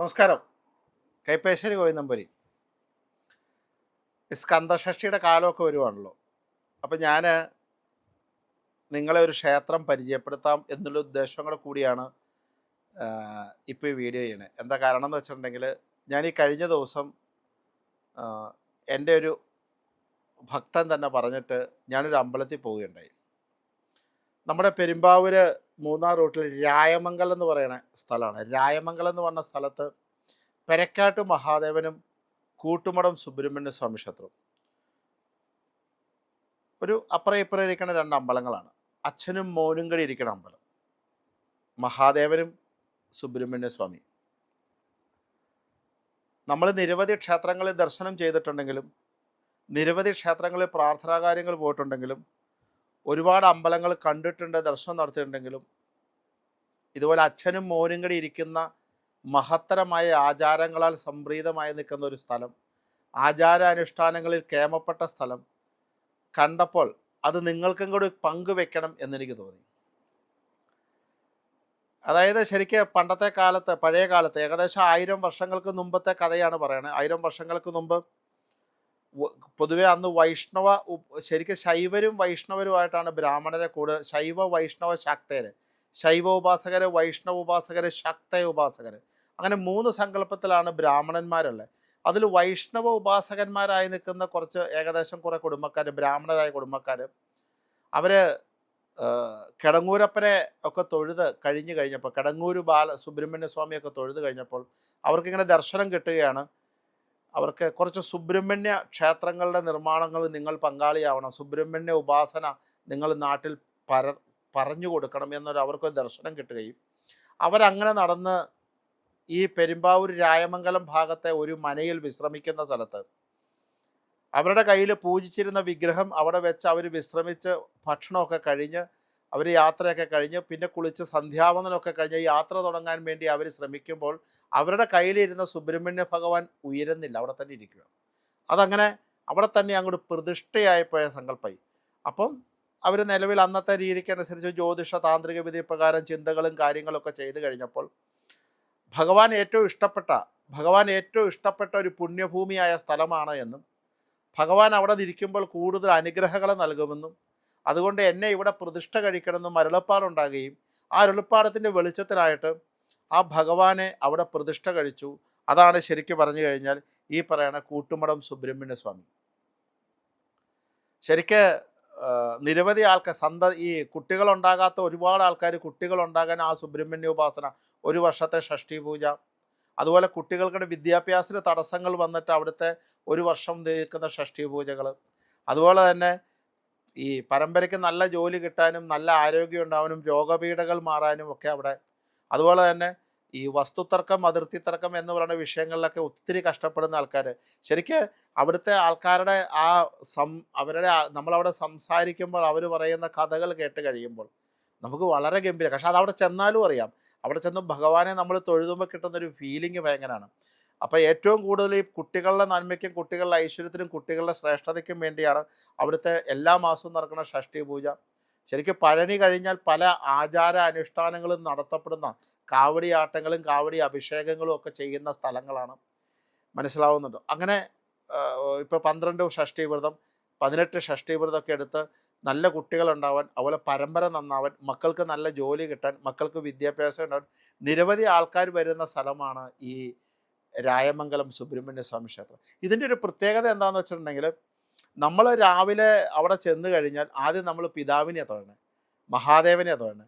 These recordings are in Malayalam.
നമസ്കാരം. കൈപ്പേശ്ശേരി കോയനമ്പരി സ്കന്ദഷഷ്ടിയുടെ കാലമൊക്കെ വരുവാണല്ലോ. അപ്പം ഞാൻ നിങ്ങളെ ഒരു ക്ഷേത്രം പരിചയപ്പെടുത്താം എന്നുള്ള ഉദ്ദേശം കൂടെ കൂടിയാണ് ഇപ്പോൾ ഈ വീഡിയോ ചെയ്യണത് എന്താ കാരണം എന്ന് വെച്ചിട്ടുണ്ടെങ്കിൽ ഞാൻ ഈ കഴിഞ്ഞ ദിവസം എന്റെ ഒരു ഭക്തൻ തന്നെ പറഞ്ഞിട്ട് ഞാനൊരു അമ്പലത്തിൽ പോവുകയുണ്ടായി. നമ്മുടെ പെരുമ്പാവൂര് മൂന്നാർ റൂട്ടിൽ രായമംഗലം എന്ന് പറയുന്ന സ്ഥലമാണ്. രായമംഗലം എന്ന് പറഞ്ഞ സ്ഥലത്ത് പെരക്കാട്ട് മഹാദേവനും കൂട്ടുമടം സുബ്രഹ്മണ്യ സ്വാമി ക്ഷേത്രവും ഒരു അപ്പുറം ഇപ്പുറം ഇരിക്കുന്ന രണ്ട് അമ്പലങ്ങളാണ്. അച്ഛനും മോനും കൂടി ഇരിക്കുന്ന അമ്പലം. മഹാദേവനും സുബ്രഹ്മണ്യ സ്വാമി. നമ്മൾ നിരവധി ക്ഷേത്രങ്ങളിൽ ദർശനം ചെയ്തിട്ടുണ്ടെങ്കിലും നിരവധി ക്ഷേത്രങ്ങളിൽ പ്രാർത്ഥനാ കാര്യങ്ങൾ പോയിട്ടുണ്ടെങ്കിലും ഒരുപാട് അമ്പലങ്ങൾ കണ്ടിട്ടുണ്ട് ദർശനം നടത്തിയിട്ടുണ്ടെങ്കിലും ഇതുപോലെ അച്ഛനും മോനും കൂടി ഇരിക്കുന്ന മഹത്തരമായ ആചാരങ്ങളാൽ സംപ്രീതമായി നിൽക്കുന്ന ഒരു സ്ഥലം ആചാരാനുഷ്ഠാനങ്ങളിൽ കേമപ്പെട്ട സ്ഥലം കണ്ടപ്പോൾ അത് നിങ്ങൾക്കും കൂടി പങ്കുവെക്കണം എന്നെനിക്ക് തോന്നി. അതായത് ശരിക്ക് പണ്ടത്തെ കാലത്ത് പഴയ കാലത്ത് ഏകദേശം ആയിരം വർഷങ്ങൾക്ക് മുമ്പത്തെ കഥയാണ് പറയുന്നത് ആയിരം വർഷങ്ങൾക്ക് മുമ്പ് പൊതുവെ അന്ന് വൈഷ്ണവ ശരിക്കും ശൈവരും വൈഷ്ണവരുമായിട്ടാണ് ബ്രാഹ്മണരെ കൂടുതൽ ശൈവ വൈഷ്ണവ ശക്തര്. ശൈവ ഉപാസകര് വൈഷ്ണവ ഉപാസകര് ശക്ത ഉപാസകര്. അങ്ങനെ മൂന്ന് സങ്കല്പത്തിലാണ് ബ്രാഹ്മണന്മാരുള്ളത്. അതിൽ വൈഷ്ണവ ഉപാസകന്മാരായി നിൽക്കുന്ന കുറച്ച് ഏകദേശം കുറേ കുടുംബക്കാർ ബ്രാഹ്മണരായ കുടുംബക്കാർ അവർ കിടങ്ങൂരപ്പനെ ഒക്കെ തൊഴുത് കഴിഞ്ഞു കഴിഞ്ഞപ്പോൾ കിടങ്ങൂര് ബാല സുബ്രഹ്മണ്യ സ്വാമിയൊക്കെ തൊഴുത് കഴിഞ്ഞപ്പോൾ അവർക്കിങ്ങനെ ദർശനം കിട്ടുകയാണ്. അവർക്ക് കുറച്ച് സുബ്രഹ്മണ്യ ക്ഷേത്രങ്ങളുടെ നിർമ്മാണങ്ങൾ നിങ്ങൾ പങ്കാളിയാവണം. സുബ്രഹ്മണ്യ ഉപാസന നിങ്ങൾ നാട്ടിൽ പര പറഞ്ഞു കൊടുക്കണം എന്നൊരു അവർക്കൊരു ദർശനം കിട്ടുകയും അവരങ്ങനെ നടന്ന് ഈ പെരുമ്പാവൂർ രായമംഗലം ഭാഗത്തെ ഒരു മനയിൽ വിശ്രമിക്കുന്ന സ്ഥലത്ത് അവരുടെ കയ്യിൽ പൂജിച്ചിരുന്ന വിഗ്രഹം അവിടെ വെച്ച് അവർ വിശ്രമിച്ച് ഭക്ഷണമൊക്കെ കഴിഞ്ഞ് അവർ യാത്രയൊക്കെ കഴിഞ്ഞ്. പിന്നെ കുളിച്ച് സന്ധ്യാവന്തനമൊക്കെ കഴിഞ്ഞ് യാത്ര തുടങ്ങാൻ വേണ്ടി അവർ ശ്രമിക്കുമ്പോൾ അവരുടെ കയ്യിലിരുന്ന സുബ്രഹ്മണ്യ ഭഗവാൻ ഉയരുന്നില്ല. അവിടെ തന്നെ ഇരിക്കുക. അതങ്ങനെ അവിടെ തന്നെ അങ്ങോട്ട് പ്രതിഷ്ഠയായി പോയ സങ്കല്പമായി അപ്പം അവർ നിലവിൽ അന്നത്തെ രീതിക്കനുസരിച്ച് ജ്യോതിഷ താന്ത്രിക വിധി പ്രകാരം ചിന്തകളും കാര്യങ്ങളൊക്കെ ചെയ്തു കഴിഞ്ഞപ്പോൾ ഭഗവാൻ ഏറ്റവും ഇഷ്ടപ്പെട്ട ഭഗവാൻ ഏറ്റവും ഇഷ്ടപ്പെട്ട ഒരു പുണ്യഭൂമിയായ സ്ഥലമാണ് എന്നും ഭഗവാൻ അവിടെ ഇരിക്കുമ്പോൾ കൂടുതൽ അനുഗ്രഹങ്ങൾ നൽകുമെന്നും അതുകൊണ്ട് എന്നെ ഇവിടെ പ്രതിഷ്ഠ കഴിക്കണമെന്നും അരുളപ്പാടുണ്ടാകുകയും ആ അരുളപ്പാടത്തിന്റെ വെളിച്ചത്തിലായിട്ട് ആ ഭഗവാനെ അവിടെ പ്രതിഷ്ഠ കഴിച്ചു. അതാണ് ശരിക്കും പറഞ്ഞു കഴിഞ്ഞാൽ ഈ പറയണ കൂട്ടുമടം സുബ്രഹ്മണ്യ സ്വാമി. ശരിക്ക് നിരവധി ആൾക്കാർ സന്ത ഈ കുട്ടികളുണ്ടാകാത്ത ഒരുപാട് ആൾക്കാർ കുട്ടികളുണ്ടാകാൻ ആ സുബ്രഹ്മണ്യ ഉപാസന ഒരു വർഷത്തെ ഷഷ്ടി പൂജ അതുപോലെ കുട്ടികൾക്കുടെ വിദ്യാഭ്യാസത്തിന് തടസ്സങ്ങൾ വന്നിട്ട് അവിടുത്തെ ഒരു വർഷം നിൽക്കുന്ന ഷഷ്ടി പൂജകൾ അതുപോലെ തന്നെ ഈ പരമ്പരയ്ക്ക് നല്ല ജോലി കിട്ടാനും നല്ല ആരോഗ്യം ഉണ്ടാവാനും രോഗപീഠകൾ മാറാനും ഒക്കെ അവിടെ. അതുപോലെ തന്നെ ഈ വസ്തുതർക്കം അതിർത്തി തർക്കം എന്ന് പറയുന്ന വിഷയങ്ങളിലൊക്കെ ഒത്തിരി കഷ്ടപ്പെടുന്ന ആൾക്കാർ ശരിക്ക് അവിടുത്തെ ആൾക്കാരുടെ ആ സം അവരുടെ നമ്മളവിടെ സംസാരിക്കുമ്പോൾ അവർ പറയുന്ന കഥകൾ കേട്ട് കഴിയുമ്പോൾ നമുക്ക് വളരെ ഗംഭീരം. പക്ഷെ അത് അവിടെ ചെന്നാലും അറിയാം. അവിടെ ചെന്ന് ഭഗവാനെ നമ്മൾ തൊഴുതുമ്പോൾ കിട്ടുന്നൊരു ഫീലിംഗ് ഭയങ്കരമാണ്. അപ്പോൾ ഏറ്റവും കൂടുതൽ ഈ കുട്ടികളുടെ നന്മയ്ക്കും കുട്ടികളുടെ ഐശ്വര്യത്തിനും കുട്ടികളുടെ ശ്രേഷ്ഠതയ്ക്കും വേണ്ടിയാണ് അവിടുത്തെ എല്ലാ മാസവും നടക്കുന്ന ഷഷ്ടി പൂജ. ശരിക്കും പഴനി കഴിഞ്ഞാൽ പല ആചാര അനുഷ്ഠാനങ്ങളും നടത്തപ്പെടുന്ന കാവടി ആട്ടങ്ങളും കാവടി അഭിഷേകങ്ങളും ഒക്കെ ചെയ്യുന്ന സ്ഥലങ്ങളാണ്. മനസ്സിലാവുന്നുണ്ട്. അങ്ങനെ ഇപ്പോൾ പന്ത്രണ്ട് ഷഷ്ടി വ്രതം പതിനെട്ട് ഷഷ്ടി വ്രതമൊക്കെ എടുത്ത് നല്ല കുട്ടികളുണ്ടാവാൻ അതുപോലെ പരമ്പര നന്നാവാൻ മക്കൾക്ക് നല്ല ജോലി കിട്ടാൻ മക്കൾക്ക് വിദ്യാഭ്യാസം ഉണ്ടാവാൻ നിരവധി ആൾക്കാർ വരുന്ന സ്ഥലമാണ് ഈ രായമംഗലം സുബ്രഹ്മണ്യ സ്വാമി ക്ഷേത്രം. ഇതിന്റെ ഒരു പ്രത്യേകത എന്താണെന്ന് വെച്ചിട്ടുണ്ടെങ്കിൽ നമ്മൾ രാവിലെ അവിടെ ചെന്ന് കഴിഞ്ഞാൽ ആദ്യം നമ്മൾ പിതാവിനെ തൊഴണേ മഹാദേവനെ തൊഴണേ.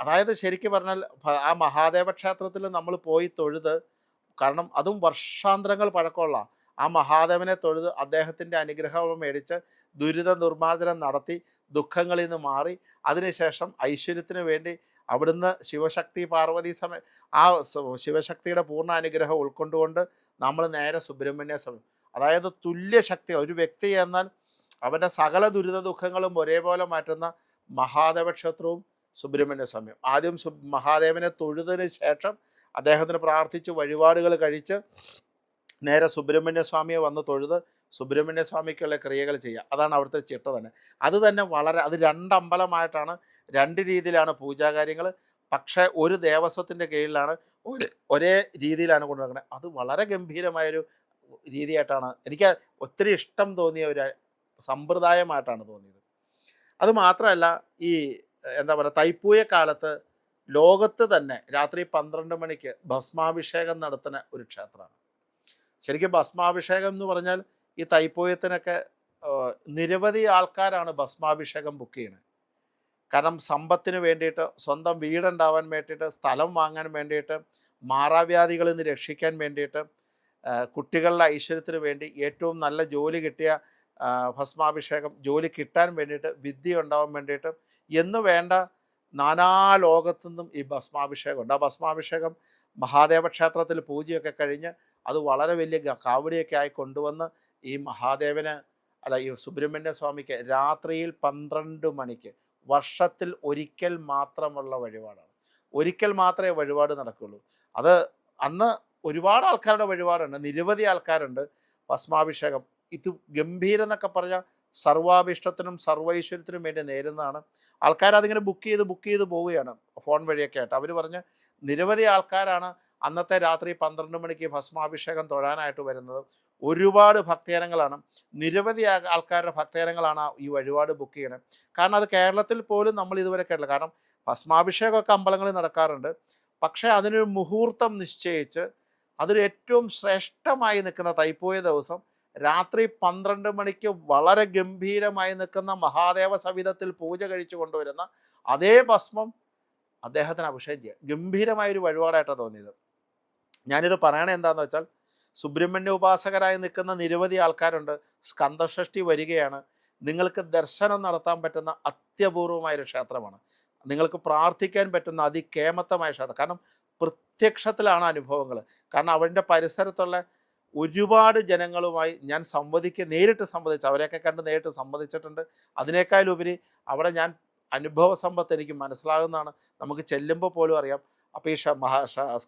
അതായത് ശരിക്കും പറഞ്ഞാൽ ആ മഹാദേവ ക്ഷേത്രത്തിൽ നമ്മൾ പോയി തൊഴുത് കാരണം അതും വർഷാന്തരങ്ങൾ പഴക്കമുള്ള ആ മഹാദേവനെ തൊഴുത് അദ്ദേഹത്തിന്റെ അനുഗ്രഹം മേടിച്ച് ദുരിത നിർമ്മാർജനം നടത്തി ദുഃഖങ്ങളിൽ നിന്ന് മാറി അതിനുശേഷം ഐശ്വര്യത്തിന് വേണ്ടി അവിടുന്ന് ശിവശക്തി പാർവതി സമയം ആ ശിവശക്തിയുടെ പൂർണ അനുഗ്രഹം ഉൾക്കൊണ്ടുകൊണ്ട് നമ്മൾ നേരെ സുബ്രഹ്മണ്യ സ്വാമി. അതായത് തുല്യ ശക്തി ഒരു വ്യക്തി എന്നാൽ അവന്റെ സകല ദുരിത ദുഃഖങ്ങളും ഒരേപോലെ മാറ്റുന്ന മഹാദേവ ക്ഷേത്രവും സുബ്രഹ്മണ്യ സ്വാമിയും ആദ്യം മഹാദേവനെ തൊഴുതിന് ശേഷം അദ്ദേഹത്തിന് പ്രാർത്ഥിച്ച് വഴിപാടുകൾ കഴിച്ച് നേരെ സുബ്രഹ്മണ്യ സ്വാമിയെ വന്ന് തൊഴുത് സുബ്രഹ്മണ്യ സ്വാമിക്കുള്ള ക്രിയകൾ ചെയ്യുക. അതാണ് അവിടുത്തെ ചിട്ട തന്നെ അത് തന്നെ വളരെ അത് രണ്ടമ്പലമായിട്ടാണ് രണ്ട് രീതിയിലാണ് പൂജാകാര്യങ്ങൾ പക്ഷേ ഒരു ദേവസ്വത്തിന്റെ കീഴിലാണ് ഒരു ഒരേ രീതിയിലാണ് കൊണ്ടുനടക്കുന്നത്. അത് വളരെ ഗംഭീരമായൊരു രീതിയായിട്ടാണ് എനിക്ക് ഒത്തിരി ഇഷ്ടം തോന്നിയ ഒരു സമ്പ്രദായമായിട്ടാണ് തോന്നിയത്. അത് മാത്രമല്ല ഈ എന്താ പറയുക തൈപ്പൂയ കാലത്ത് ലോകത്ത് തന്നെ രാത്രി പന്ത്രണ്ട് മണിക്ക് ഭസ്മാഭിഷേകം നടത്തുന്ന ഒരു ക്ഷേത്രമാണ്. ശരിക്കും ഭസ്മാഭിഷേകം എന്ന് പറഞ്ഞാൽ ഈ തൈപ്പൂയത്തിനൊക്കെ നിരവധി ആൾക്കാരാണ് ഭസ്മാഭിഷേകം ബുക്ക് ചെയ്യുന്നത് കാരണം സമ്പത്തിന് വേണ്ടിയിട്ട് സ്വന്തം വീടുണ്ടാവാൻ വേണ്ടിയിട്ട് സ്ഥലം വാങ്ങാൻ വേണ്ടിയിട്ട് മാറാവ്യാധികളിൽ നിന്ന് രക്ഷിക്കാൻ വേണ്ടിയിട്ട് കുട്ടികളുടെ ഐശ്വര്യത്തിന് വേണ്ടി ഏറ്റവും നല്ല ജോലി കിട്ടിയ ഭസ്മാഭിഷേകം ജോലി കിട്ടാൻ വേണ്ടിയിട്ട് വിദ്യ ഉണ്ടാവാൻ വേണ്ടിയിട്ട് എന്ന് വേണ്ട നാനാ ലോകത്തു നിന്നും ഈ ഭസ്മാഭിഷേകം ഉണ്ട്. ആ ഭസ്മാഭിഷേകം മഹാദേവ ക്ഷേത്രത്തിൽ പൂജയൊക്കെ കഴിഞ്ഞ് അത് വളരെ വലിയ കാവടിയൊക്കെ ആയി കൊണ്ടുവന്ന് ഈ മഹാദേവന് അല്ല ഈ സുബ്രഹ്മണ്യ സ്വാമിക്ക് രാത്രിയിൽ പന്ത്രണ്ട് മണിക്ക് വർഷത്തിൽ ഒരിക്കൽ മാത്രമുള്ള വഴിപാടാണ്. ഒരിക്കൽ മാത്രമേ വഴിപാട് നടക്കുള്ളൂ. അത് അന്ന് ഒരുപാട് ആൾക്കാരുടെ വഴിപാടുണ്ട്. നിരവധി ആൾക്കാരുണ്ട്. ഭസ്മാഭിഷേകം. ഇത് ഗംഭീരം എന്നൊക്കെ പറഞ്ഞാൽ സർവാഭിഷ്ടത്തിനും സർവൈശ്വര്യത്തിനും വേണ്ടി നേരുന്നതാണ്. ആൾക്കാർ അതിങ്ങനെ ബുക്ക് ചെയ്ത് ബുക്ക് ചെയ്ത് പോവുകയാണ്. ഫോൺ വഴിയൊക്കെ ആയിട്ട്. അവർ പറഞ്ഞ് നിരവധി ആൾക്കാരാണ് അന്നത്തെ രാത്രി പന്ത്രണ്ട് മണിക്ക് ഭസ്മാഭിഷേകം തൊഴാനായിട്ട് വരുന്നത് ഒരുപാട് ഭക്തജനങ്ങളാണ്. നിരവധി ആൾക്കാരുടെ ഭക്തജനങ്ങളാണ് ഈ വഴിപാട് ബുക്ക് ചെയ്യണത് കാരണം അത് കേരളത്തിൽ പോലും നമ്മൾ ഇതുവരെ കേട്ടില്ല കാരണം ഭസ്മാഭിഷേകമൊക്കെ അമ്പലങ്ങളിൽ നടക്കാറുണ്ട്. പക്ഷേ അതിനൊരു മുഹൂർത്തം നിശ്ചയിച്ച് അതിൽ ഏറ്റവും ശ്രേഷ്ഠമായി നിൽക്കുന്ന തൈപ്പൂയ ദിവസം രാത്രി പന്ത്രണ്ട് മണിക്ക് വളരെ ഗംഭീരമായി നിൽക്കുന്ന മഹാദേവ സവിധത്തിൽ പൂജ കഴിച്ചു കൊണ്ടുവരുന്ന അതേ ഭസ്മം അദ്ദേഹത്തിന് അഭിഷേകം ചെയ്യുക ഗംഭീരമായൊരു വഴിപാടായിട്ടാണ് തോന്നിയത്. ഞാനിത് പറയണേ എന്താണെന്ന് വെച്ചാൽ സുബ്രഹ്മണ്യ ഉപാസകരായി നിൽക്കുന്ന നിരവധി ആൾക്കാരുണ്ട്. സ്കന്ദഷഷ്ടി വരികയാണ്. നിങ്ങൾക്ക് ദർശനം നടത്താൻ പറ്റുന്ന അത്യപൂർവമായൊരു ക്ഷേത്രമാണ്. നിങ്ങൾക്ക് പ്രാർത്ഥിക്കാൻ പറ്റുന്ന അതികേമത്തമായ ക്ഷേത്രം. കാരണം പ്രത്യക്ഷത്തിലാണ് അനുഭവങ്ങൾ കാരണം അവന്റെ പരിസരത്തുള്ള ഒരുപാട് ജനങ്ങളുമായി ഞാൻ സംവദിക്കുക നേരിട്ട് സംവദിച്ചു. അവരെയൊക്കെ കണ്ട് നേരിട്ട് സംവദിച്ചിട്ടുണ്ട്. അതിനേക്കാളുപരി അവിടെ ഞാൻ അനുഭവ സമ്പത്ത് എനിക്ക് മനസ്സിലാകുന്നതാണ്. നമുക്ക് ചെല്ലുമ്പോൾ പോലും അറിയാം. അപ്പോൾ ഈ മഹാ ആ,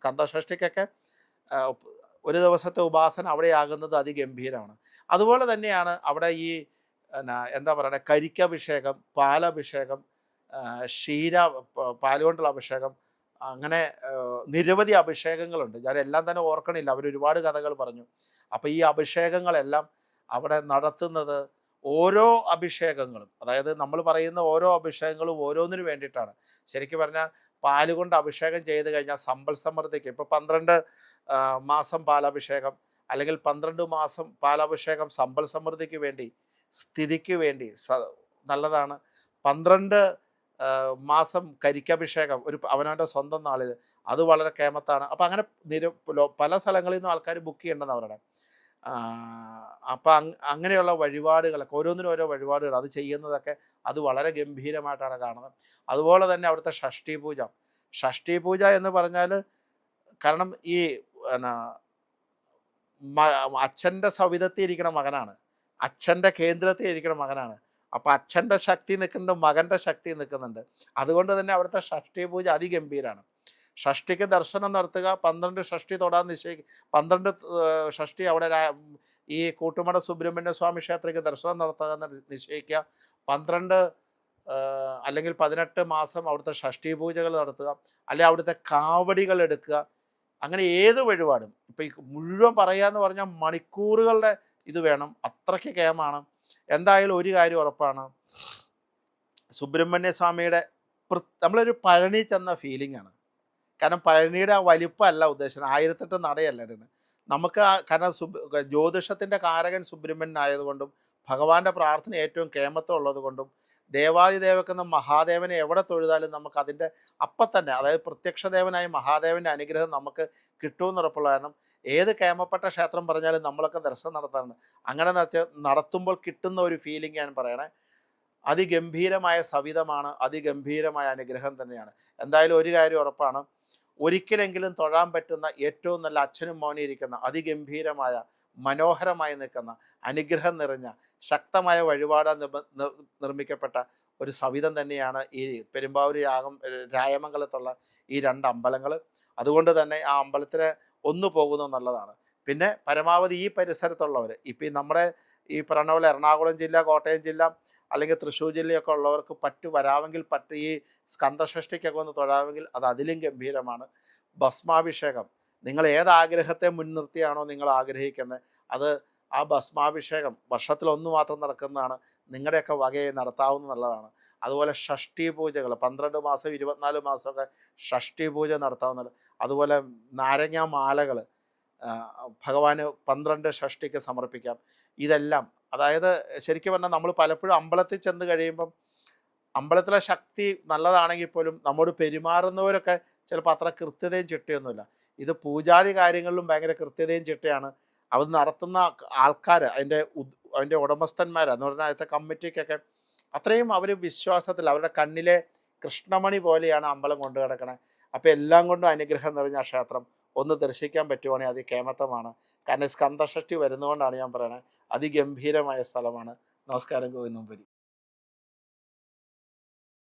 ഒരു ദിവസത്തെ ഉപാസന അവിടെ ആകുന്നത് അതിഗംഭീരമാണ്. അതുപോലെ തന്നെയാണ് അവിടെ ഈ എന്താ പറയുക കരിക്കഭിഷേകം പാലഭിഷേകം ക്ഷീര പാലുകൊണ്ടുള്ള അഭിഷേകം അങ്ങനെ നിരവധി അഭിഷേകങ്ങളുണ്ട്. ഞാൻ എല്ലാം തന്നെ ഓർക്കണില്ല അവർ ഒരുപാട് കഥകൾ പറഞ്ഞു. അപ്പോൾ ഈ അഭിഷേകങ്ങളെല്ലാം അവിടെ നടത്തുന്നത് ഓരോ അഭിഷേകങ്ങളും അതായത് നമ്മൾ പറയുന്ന ഓരോ അഭിഷേകങ്ങളും ഓരോന്നിനു വേണ്ടിയിട്ടാണ്. ശരിക്കും പറഞ്ഞാൽ പാലുകൊണ്ട് അഭിഷേകം ചെയ്ത് കഴിഞ്ഞാൽ സമ്പൽ സമൃദ്ധിക്ക് ഇപ്പോൾ പന്ത്രണ്ട് മാസം പാലാഭിഷേകം അല്ലെങ്കിൽ പന്ത്രണ്ട് മാസം പാലാഭിഷേകം സമ്പൽ സമൃദ്ധിക്ക് വേണ്ടി സ്ഥിതിക്ക് വേണ്ടി നല്ലതാണ്. പന്ത്രണ്ട് മാസം കരിക്കഭിഷേകം ഒരു അവനവന്റെ സ്വന്തം നാളിൽ അത് വളരെ കേമത്താണ്. അപ്പം അങ്ങനെ നിര പല സ്ഥലങ്ങളിൽ നിന്നും ആൾക്കാർ ബുക്ക് ചെയ്യേണ്ടത് അവരുടെ. അപ്പം അങ് അങ്ങനെയുള്ള വഴിപാടുകളൊക്കെ ഓരോന്നിനും ഓരോ വഴിപാടുകൾ അത് ചെയ്യുന്നതൊക്കെ അത് വളരെ ഗംഭീരമായിട്ടാണ് കാണുന്നത്. അതുപോലെ തന്നെ അവിടുത്തെ ഷഷ്ടി പൂജ. ഷഷ്ടി പൂജ എന്ന് പറഞ്ഞാൽ കാരണം ഈ അച്ഛന്റെ സവിധത്തിൽ ഇരിക്കുന്ന മകനാണ്. അച്ഛന്റെ കേന്ദ്രത്തിൽ ഇരിക്കുന്ന മകനാണ്. അപ്പം അച്ഛന്റെ ശക്തി നിൽക്കുന്നുണ്ട് മകന്റെ ശക്തി നിൽക്കുന്നുണ്ട്. അതുകൊണ്ട് തന്നെ അവിടുത്തെ ഷഷ്ടി പൂജ അതിഗംഭീരാണ്. ഷഷ്ടിക്ക് ദർശനം നടത്തുക പന്ത്രണ്ട് ഷഷ്ടി തൊടാൻ നിശ്ചയിക്കുക പന്ത്രണ്ട് ഷഷ്ടി അവിടെ ഈ കൂട്ടുമട സുബ്രഹ്മണ്യ സ്വാമി ക്ഷേത്രയ്ക്ക് ദർശനം നടത്തുക എന്ന് നിശ്ചയിക്കുക. പന്ത്രണ്ട് അല്ലെങ്കിൽ പതിനെട്ട് മാസം അവിടുത്തെ ഷഷ്ടി പൂജകൾ നടത്തുക. അല്ലെങ്കിൽ അവിടുത്തെ കാവടികൾ എടുക്കുക. അങ്ങനെ ഏത് വഴിപാടും? ഇപ്പം ഈ മുഴുവൻ പറയാന്ന് പറഞ്ഞാൽ മണിക്കൂറുകളുടെ ഇത് വേണം. അത്രയ്ക്ക് കേമാണ് എന്തായാലും ഒരു കാര്യം ഉറപ്പാണ്. സുബ്രഹ്മണ്യ സ്വാമിയുടെ നമ്മളൊരു പഴനി ചെന്ന ഫീലിംഗ് ആണ്. കാരണം പഴനിയുടെ ആ വലിപ്പമല്ല ഉദ്ദേശം ആയിരത്തെട്ട് നടയല്ല ഇതിന് നമുക്ക് കാരണം സുബ് ജ്യോതിഷത്തിന്റെ കാരകൻ സുബ്രഹ്മണ്യൻ ആയതുകൊണ്ടും ഭഗവാന്റെ പ്രാർത്ഥന ഏറ്റവും കേമത്വം ഉള്ളത് ദേവാദിദേവക്കുന്ന മഹാദേവനെ എവിടെ തൊഴുതാലും നമുക്ക് അതിന്റെ അപ്പം തന്നെ അതായത് പ്രത്യക്ഷദേവനായ മഹാദേവന്റെ അനുഗ്രഹം നമുക്ക് കിട്ടുമെന്ന് ഉറപ്പുള്ള കാരണം ഏത് കേമപ്പെട്ട ക്ഷേത്രം പറഞ്ഞാലും നമ്മളൊക്കെ ദർശനം നടത്താറുണ്ട്. അങ്ങനെ നടത്തിയ നടത്തുമ്പോൾ കിട്ടുന്ന ഒരു ഫീലിംഗ് ഞാൻ പറയണേ അതിഗംഭീരമായ സവിധമാണ് അതിഗംഭീരമായ അനുഗ്രഹം തന്നെയാണ്. എന്തായാലും ഒരു കാര്യം ഉറപ്പാണ് ഒരിക്കലെങ്കിലും തൊഴാൻ പറ്റുന്ന ഏറ്റവും നല്ല അച്ഛനും മോനെ ഇരിക്കുന്ന അതിഗംഭീരമായ മനോഹരമായി നിൽക്കുന്ന അനുഗ്രഹം നിറഞ്ഞ ശക്തമായ വഴിപാട് നിർമ്മിക്കപ്പെട്ട ഒരു സവിധം തന്നെയാണ് ഈ പെരുമ്പാവൂർ യാഗം രായമംഗലത്തുള്ള ഈ രണ്ട് അമ്പലങ്ങൾ. അതുകൊണ്ട് തന്നെ ആ അമ്പലത്തിന് ഒന്നു പോകുന്നു എന്നുള്ളതാണ് പിന്നെ പരമാവധി ഈ പരിസരത്തുള്ളവർ ഇപ്പം നമ്മുടെ ഈ പറഞ്ഞ പോലെ എറണാകുളം ജില്ല കോട്ടയം ജില്ല അല്ലെങ്കിൽ തൃശ്ശൂർ ജില്ലയൊക്കെ ഉള്ളവർക്ക് പറ്റു വരാമെങ്കിൽ പറ്റ് ഈ സ്കന്ദഷഷ്ടിക്കൊക്കെ ഒന്ന് തൊഴാമെങ്കിൽ അത് അതിലും ഗംഭീരമാണ്. ഭസ്മാഭിഷേകം നിങ്ങൾ ഏത് ആഗ്രഹത്തെ മുൻനിർത്തിയാണോ നിങ്ങൾ ആഗ്രഹിക്കുന്നത്? അത് ആ ഭസ്മാഭിഷേകം വർഷത്തിൽ ഒന്ന് മാത്രം നടക്കുന്നതാണ്. നിങ്ങളുടെയൊക്കെ വകയെ നടത്താവുന്ന നല്ലതാണ്. അതുപോലെ ഷഷ്ടി പൂജകൾ പന്ത്രണ്ട് മാസം ഇരുപത്തിനാല് മാസമൊക്കെ ഷഷ്ടി പൂജ നടത്താവുന്നത്. അതുപോലെ നാരങ്ങ മാലകൾ ഭഗവാന് പന്ത്രണ്ട് ഷഷ്ടിക്ക് സമർപ്പിക്കാം. ഇതെല്ലാം അതായത് ശരിക്കും പറഞ്ഞാൽ നമ്മൾ പലപ്പോഴും അമ്പലത്തിൽ ചെന്ന് കഴിയുമ്പം അമ്പലത്തിലെ ശക്തി നല്ലതാണെങ്കിൽ പോലും നമ്മോട് പെരുമാറുന്നവരൊക്കെ ചിലപ്പോൾ അത്ര കൃത്യതയും ചിട്ടയൊന്നുമില്ല. ഇത് പൂജാതി കാര്യങ്ങളിലും ഭയങ്കര കൃത്യതയും ചിട്ടയാണ്. അത് നടത്തുന്ന ആൾക്കാർ അതിന്റെ അതിന്റെ ഉടമസ്ഥന്മാർ എന്ന് പറഞ്ഞാൽ അതിന്റെ കമ്മിറ്റിക്കൊക്കെ അത്രയും അവർ വിശ്വാസത്തിൽ അവരുടെ കണ്ണിലെ കൃഷ്ണമണി പോലെയാണ് അമ്പലം കൊണ്ടു കിടക്കണേ അപ്പോൾ എല്ലാം കൊണ്ടും അനുഗ്രഹം നിറഞ്ഞ ക്ഷേത്രം. ഒന്ന് ദർശിക്കാൻ പറ്റുവാണെങ്കിൽ അതികേമത്തമാണ് കാരണം സ്കന്ധഷ്ടി വരുന്നതുകൊണ്ടാണ് ഞാൻ പറയണത് അതിഗംഭീരമായ സ്ഥലമാണ്. നമസ്കാരം ഗോവിന്ദമ്പുരി